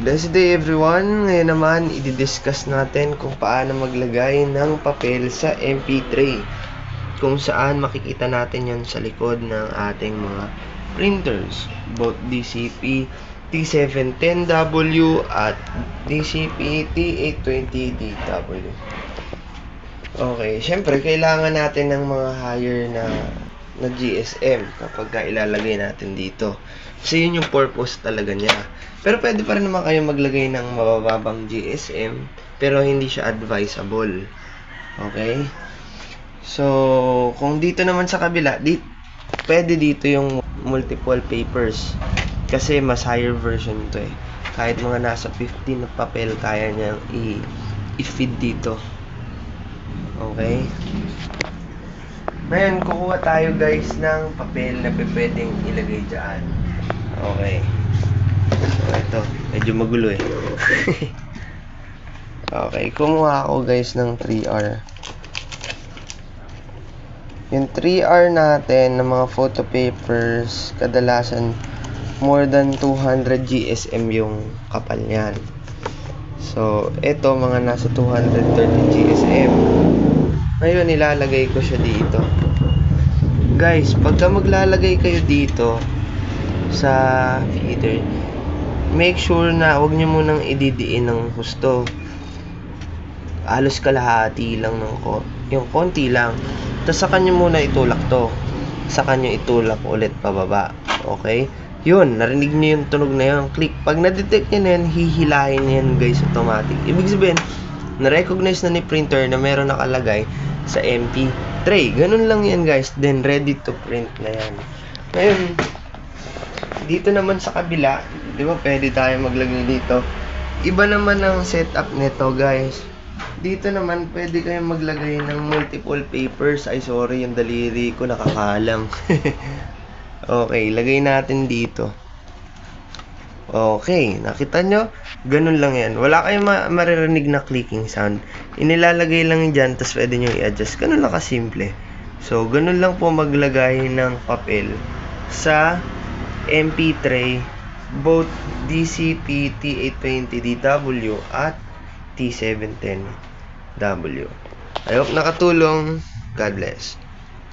Blessed day everyone! Ngayon naman, i-discuss natin kung paano maglagay ng papel sa MP3. Kung saan makikita natin yan sa likod ng ating mga printers. Both DCP T710W at DCP T820DW. Okay, syempre kailangan natin ng mga higher na na GSM kapag ka ilalagay natin dito. Kasi yun yung purpose talaga niya. Pero pwede pa rin naman kayo maglagay ng mabababang GSM pero hindi siya advisable. Okay? So, kung dito naman sa kabila, di, pwede dito yung multiple papers. Kasi mas higher version to eh. Kahit mga nasa 15 na papel, kaya niyang i- i-feed dito. Okay? Ngayon, kukuha tayo guys ng papel na pwedeng ilagay dyan. Okay. So, ito. Medyo magulo eh. okay, kumuha ako guys ng 3R. Yung 3R natin ng mga photo papers, kadalasan more than 200 GSM yung kapal niyan. So, ito mga nasa 230 GSM. Ngayon, nilalagay ko siya dito. Guys, pagka maglalagay kayo dito sa feeder, make sure na huwag nyo munang ididiin ng husto. Alos kalahati lang ng ko, yung konti lang. Tapos sa kanya muna itulak to. Sa kanya itulak ulit pababa. Okay? Yun, narinig niyo yung tunog na yun. Click. Pag na-detect niya na yan, hihilahin niya yan guys automatic. Ibig sabihin, na-recognize na ni printer na meron nakalagay sa MP tray. Ganun lang yan guys. Then ready to print na yan. Ngayon, dito naman sa kabila, di ba pwede tayo maglagay dito. Iba naman ang setup nito guys. Dito naman pwede kayong maglagay ng multiple papers. Ay sorry, yung daliri ko nakakalang. okay, lagay natin dito. Okay, nakita nyo? Ganun lang yan. Wala kayong ma- maririnig na clicking sound. Inilalagay lang dyan, tapos pwede nyo i-adjust. Ganun lang kasimple. So, ganun lang po maglagay ng papel sa MP tray, both DCP T820DW at T710W. I hope nakatulong. God bless.